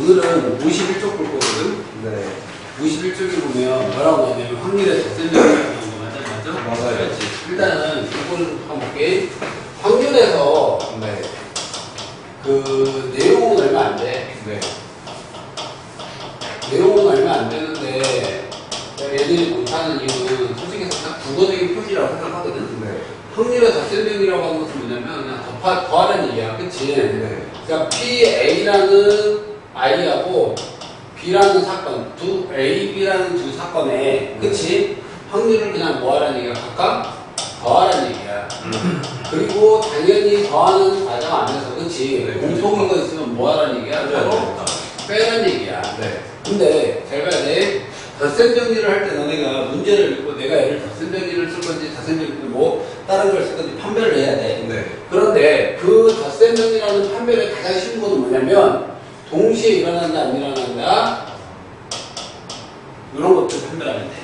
오늘은 51쪽 볼 거거든. 네. 51쪽에 보면 뭐라고 나오냐면 확률의 덧셈력이라고 나온 거 맞아? 맞아? 맞아요. 그렇지. 일단은 이걸 한번 볼게. 확률에서 네. 그 내용은 얼마 안 돼. 네. 내용은 얼마 안 되는데 얘들이 못하는 이유는 솔직히 딱 국어적인 표시라고 생각하거든. 네. 확률의 덧셈력이라고 하는 것은 뭐냐면 그냥 더하, 더하는 얘기야. 그치? 네. 그러니까 PA라는 I하고 B라는 사건, 두 A, B라는 두 사건에 그치? 확률을 그냥 뭐하라는 얘기야? 각각 더하라는 얘기야. 그리고 당연히 더하는 과정 안에서 그치? 네, 공통인 거 있으면 뭐하라는 얘기야? 서로 빼라는 얘기야. 네. 근데 잘 봐야 돼. 덧셈 정리를 할 때 너네가 문제를 읽고 내가 얘를 덧셈 정리를 쓸 건지 덧셈 정리를 뭐 다른 걸 쓸 건지 판별을 해야 돼. 네. 그런데 그 덧셈 정리라는 판별의 가장 쉬운 거는 뭐냐면 동시에 일어난다 안 일어난다 이런 것들 판별하면 돼.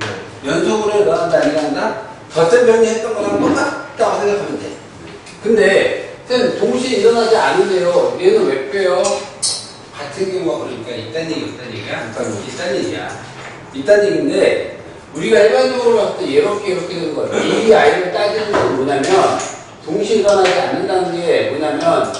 네. 연속으로 일어난다 안 일어난다 덧셈 정리했던 거랑 똑같다고 생각하면 돼. 근데 쌤 동시에 일어나지 않은데요. 얘는 왜 빼요? 같은 경우가 그러니까 있다는 얘기 없다는 얘기야? 얘기. 있다는 얘기야. 있다는 얘기인데 우리가 일반적으로 봤을 때 이렇게 이렇게 되는 거야. 이 아이를 따지는 건 뭐냐면 동시에 일어나지 않는다는 게 뭐냐면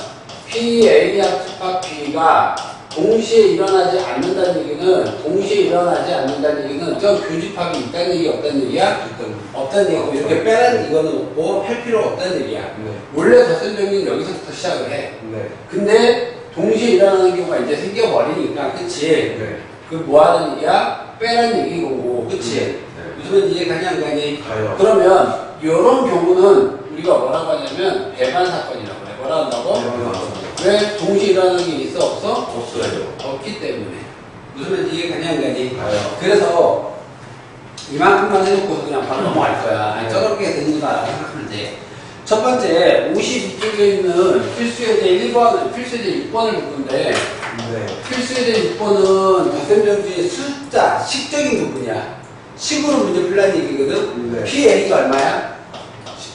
P, A와 투 파 B가 동시에 일어나지 않는다는 얘기는 동시에 일어나지 않는다는 얘기는 저 교집합이 있다는 얘기 없다는 얘기야? 없다는 얘기고 이렇게 빼라는 이거는 없고 할 필요 없다는 얘기야. 네. 원래 정리는 여기서부터 시작을 해. 네. 근데 동시에 일어나는 경우가 이제 생겨버리니까 그치? 네. 그 뭐하는 얘기야? 빼라는 얘기인 거고 그치? 네. 무슨 이해 가냐 안 가니? 가요. 그러면 이런 경우는 우리가 뭐라고 하냐면 배반 사건이라고 해. 뭐라 한다고? 왜 동시에 일어나는 게 있어 없어? 없어요. 없기 때문에 무슨 이해 가냐 안 가니? 가요. 그래서 이만큼만 해놓고 그냥 바로 넘어갈 거야. 아니, 저렇게 되는 거다 생각하면 돼. 첫 번째, 52쪽에 있는 필수예제 1번, 필수예제 6번을 볼 건데, 네. 필수예제 6번은 덧셈정지의 숫자, 식적인 부분이야. 식으로 문제 풀라는 얘기거든? 네. PA가 얼마야?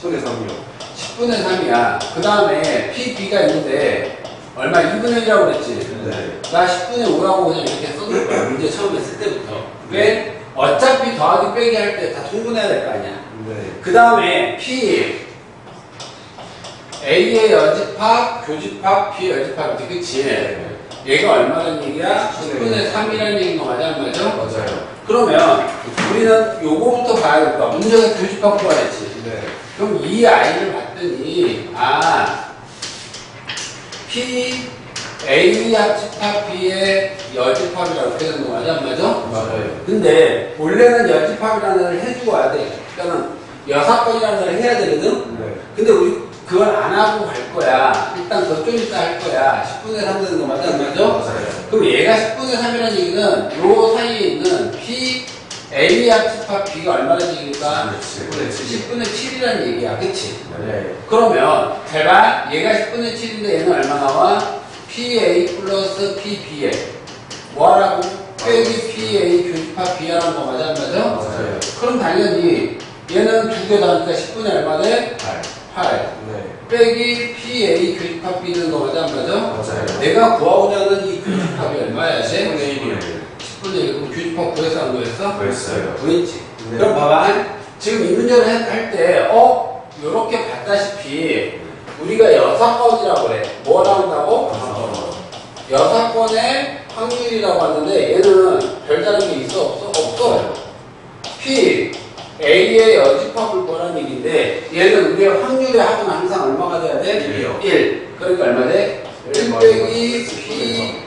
10분의 3이요. 10분의 3이야. 그 다음에 PB가 있는데, 얼마 2분의 1이라고 그랬지? 네. 나 10분의 5라고 그냥 이렇게 써놓을 거야. 문제 처음에 쓸 때부터. 왜? 어차피 더하기 빼기 할 때 다 통분해야 될 거 아니야. 네. 그 다음에 P. A의 여집합, 교집합, B 여집합이지, 그치? 얘가 얼마라는 얘기야? 10분의 3이라는 얘기인 거 맞아, 안 맞아? 맞아요. 그러면 우리는 요거부터 봐야 될 거야. 문제가 교집합 구하랬지. 네. 그럼 이 아이를 봤더니, 아, P, A 합집합 B의 이렇게 되는 거 맞아, 안 맞아? 맞아요. 근데 원래는 여집합이라는 걸 해주고 와야 돼. 그러니까 여사건이라는 걸 해야 되거든? 네. 근데 우리 그걸 안 하고 갈 거야. 일단 그거 좀 이따 할 거야. 10분의 3 되는 거 맞아, 안 맞아? 맞아요. 그럼 얘가 10분의 3이라는 얘기는 요 사이에 있는 P, A 합집합 B가 얼마라는 얘기니까 10분의 7. 10분의 7이라는 얘기야. 그치? 네. 그러면 제발 얘가 10분의 7인데 얘는 얼마 나와? PA 플러스 PB에 뭐하라고? 빼기 PA 교집합 B하라는 거 맞아 안 맞아? 맞아요. 그럼 당연히 얘는 두 개 다니까 10분의 얼마 돼? 8. 8 네. 빼기 PA 교집합 B는 거 맞아 안 맞아? 맞아요. 내가 구하고자 하는 이 교집합이 얼마야? 10분의 10분의 1이요. 1 그럼 교집합 구해서 안 구했어? 구했어요. 구했지 네. 그럼 봐봐 지금 이 문제를 할때 어? 요렇게 봤다시피 우리가 여사건이라고 그래 뭐 나온다고? 여사건의 확률이라고 하는데 얘는 별다른 게 있어 없어? 없어 P A의 여집합을 구하는 얘기인데 얘는 우리가 확률의 합은 항상 얼마가 돼야 돼? 일이요. 1 그러니까 얼마 돼? 1일 빼기 P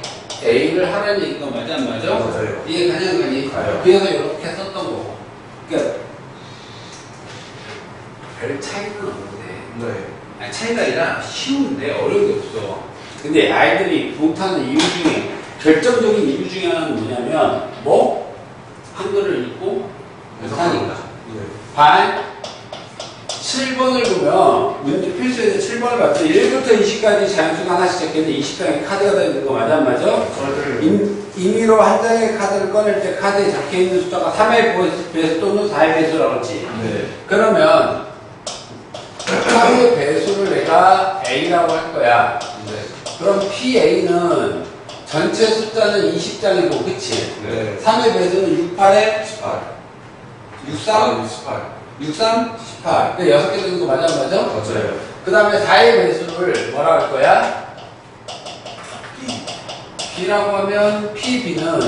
A를 하라는 얘기가 맞아 안 맞아? 맞아요. 이해 가냐 안 가니? 가요. 그래서 이렇게 썼던 거고 그러니까 별 차이는 없는데 네. 아니, 차이가 아니라 쉬운데 어려운 게 없어. 근데 아이들이 못하는 이유 중에 결정적인 이유 중에 하나는 뭐냐면 뭐 한글을 읽고 못하니까. 네. 반 7번을 보면 문제 필수에서 7번을 봤죠. 1부터 20까지 자연수가 하나씩 적혀있는데 20장에 카드가 들어있는 거 맞아 안 맞아? 임, 임의로 한 장의 카드를 꺼낼 때 카드에 적혀있는 숫자가 3의 배수 또는 4의 배수라고 했지. 네. 그러면 3의 배수를 내가 A라고 할 거야. 네. 그럼 PA는 전체 숫자는 20장이고, 그치? 네. 3의 배수는 68에 18. 63, 18. 63, 18. 그 6개 되는 거 맞아, 맞아? 맞아요. 그 다음에 4의 배수를 뭐라 할 거야? B라고 하면 PB는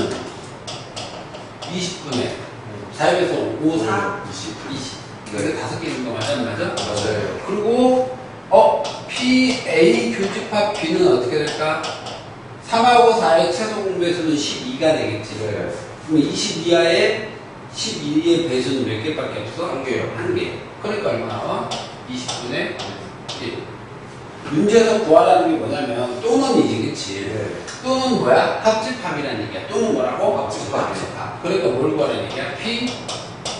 20분의 4의 배수 5, 4, 20. 20. 네. 근데 다섯 개거 맞아, 맞아? 맞아요. 그리고 어 PA 교집합 B는 어떻게 될까? 3하고 4의 최소 공배수는 12가 되겠지. 네. 그럼 20 이하의 12의 배수는 몇 개밖에 없어? 한 개요. 한 개. 그러니까 얼마 나와? 20분의 1. 문제에서 구하라는 게 뭐냐면 또는이지, 그치? 네. 또는 뭐야? 합집합이라는 얘기야. 또는 뭐라고? 합집합. 합집합. 그러니까 뭘 구하라는 얘기야? P,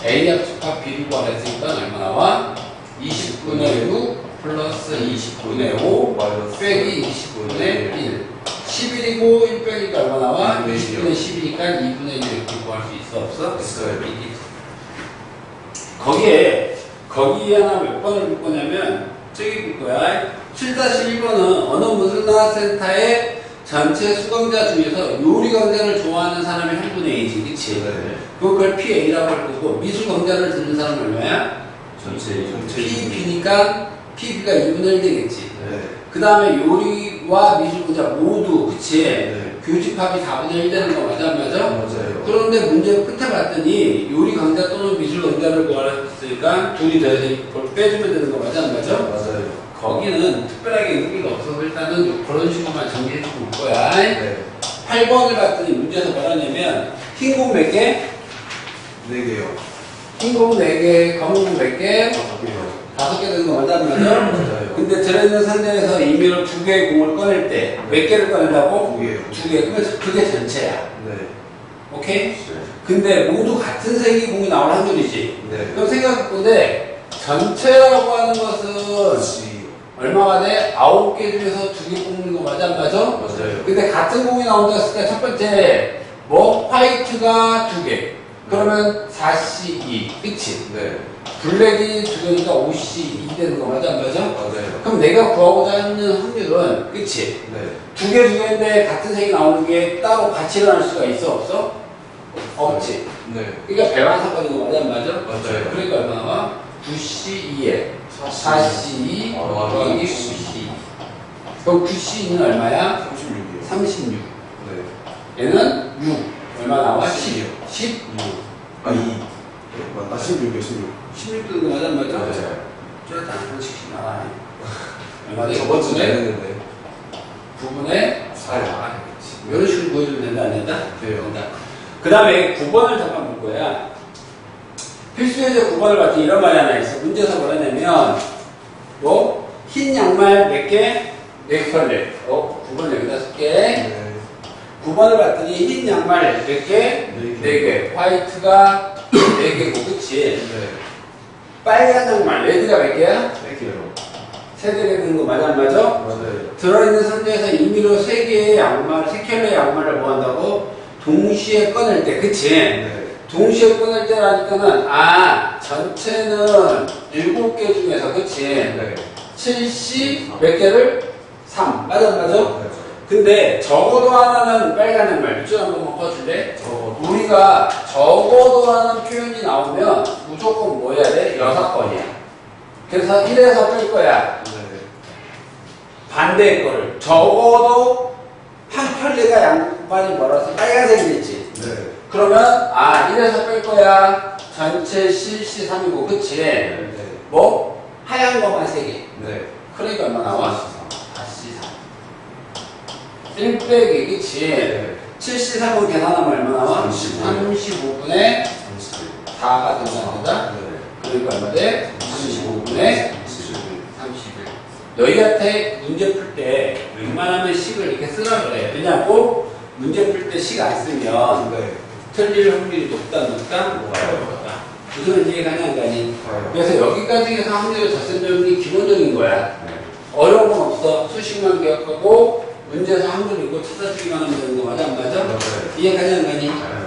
A 합집합 B를 구하랬으니까 얼마 나와? 20분의 6 플러스 20분의 5 마이너스 빼기 20분의 1. 11이고 1 빼니까 얼마 나와? 2분의 20분의 10이니까 2분의 1 이렇게 구할 수 있어? 없어? 있어요. 거기에, 거기에 하나 몇 번을 볼 거냐면, 저기 볼 거야. 7-1번은 어느 문화센터의 전체 수강자 중에서 요리 강좌를 좋아하는 사람이 한 분의 A지, 그치? 네. 그걸 PA라고 할 거고, 미술 강좌를 듣는 사람은 얼마야? 전체 전체 PB니까 PB가 2분의 1 되겠지. 네. 그 다음에 요리 와 미술 강좌 모두, 그치? 네. 교집합이 4분의 1 되는 거 맞아, 안 맞아? 맞아요. 그런데 문제 끝에 봤더니 요리 강좌 또는 미술 강좌를 구하랬으니까 둘이 더해서 그걸 빼주면 되는 거 맞아, 안 맞아? 맞아요. 거기는 특별하게 의미가 없어서 일단은 그런 식으로만 정리해주고 올 거야. 네. 8번을 봤더니 문제에서 뭐라냐면 흰 공 몇 개? 네 개요. 흰 공 4개, 검은 공 몇 개? 다섯 개요. 다섯 개 되는 거안 맞아? 맞아요. 근데 들어있는 상자에서 임의로 두 개의 공을 꺼낼 때몇 개를 꺼낸다고? 두 개요. 두 개. 그래서 그게 전체야. 네. 오케이? 근데 모두 같은 색이 공이 나올 확률이지. 네. 그럼 생각해보는데 전체라고 하는 것은 다시 얼마가 돼? 아홉 개 중에서 두 개 뽑는 거 맞아 안 맞아? 맞아요. 근데 같은 공이 나온다 했을 때 첫 번째 뭐 화이트가 두 개. 그러면 4C2 그치? 네. 블랙이 두 개니까 5C2 되는 거 맞아 안 맞아? 맞아요. 그럼 내가 구하고자 하는 확률은 그치? 네. 두 개 두 개인데 같은 색이 나오는 게 따로 같이 일어날 수가 있어 없어? 없지. 네. 그러니까 배만 사건인 거 맞아 안 맞아? 맞아요. 그러니까 얼마 나와? 9C2에 4C2 아, 더하기 9C 그럼 9C는 얼마야? 36이요. 36 네. 얘는 6 얼마 나와? 10 10이요. 10? 아, 2. 네, 맞다. 16이요, 16. 16 뜨는 거 맞아 안 맞아? 맞아요. 저렇게 안 솔직히 나와네 얼마 돼? 저번 주에 9분의 했는데. 9분의 살. 아, 이런 식으로 보여주면 된다 안 된다? 돼요. 된다 그 다음에 9번을 잠깐 볼 거야 필수예제 9번을 봤더니 이런 말이 하나 있어 문제에서 뭐라 냐면 뭐? 흰 양말 몇 개? 4개 컬레 어? 9번 여기다 쓸게 네. 9번을 봤더니 흰 양말 몇 개? 네 개. 4개 화이트가 4개고 그치? 네. 빨간 양말 레드가 몇 개야? 뺄게요. 3개 되는 거 맞아 안 맞아? 맞아요. 들어있는 상자에서 임의로 3개의 양말, 3켤레의 양말을 뭐 한다고? 동시에 꺼낼 때 그치? 네. 동시에 꺼낼 때라니까는 아 전체는 7개 중에서 그치? 네. 7C 몇 개를? 3 맞아 안 맞아? 네. 근데 적어도 하나는 빨간 양말 밑줄 한번 바꿔줄래? 저거. 우리가 적어도라는 표현이 나오면 무조건 뭐 해야 돼? 여섯 번이야. 그래서 1에서 뺄 거야. 네. 반대의 거를. 적어도 한 켤레가 양말이 멀어서 빨간색이겠지. 네. 그러면 아 1에서 뺄 거야. 전체 CC 3이고 그치? 네. 뭐? 하얀 거만 3개. 네. 그러니까 얼마 나와? 다시 3. 1 빼기 그치? 네. 73은 계산하면 얼마 나와? 35. 35분의 31. 4가 된다. 네. 그러니까 얼마 돼? 35분의 31. 31. 너희한테 문제 풀 때 웬만하면 식을 이렇게 쓰라 그래. 왜냐고 문제 풀 때 식 안 쓰면 네. 틀릴 확률이 높다, 높다, 높다. 무슨 이해가 가니? 가요. 그래서 여기까지 해서 젖센다는 게 기본적인 거야. 네. 어려운 건 없어. 수식만 기억하고 문제에서 확률 있고 찾아주기만 하면 되는 거 맞아, 안 맞아? 맞아요. 이해 가냐, 안 가니? 네.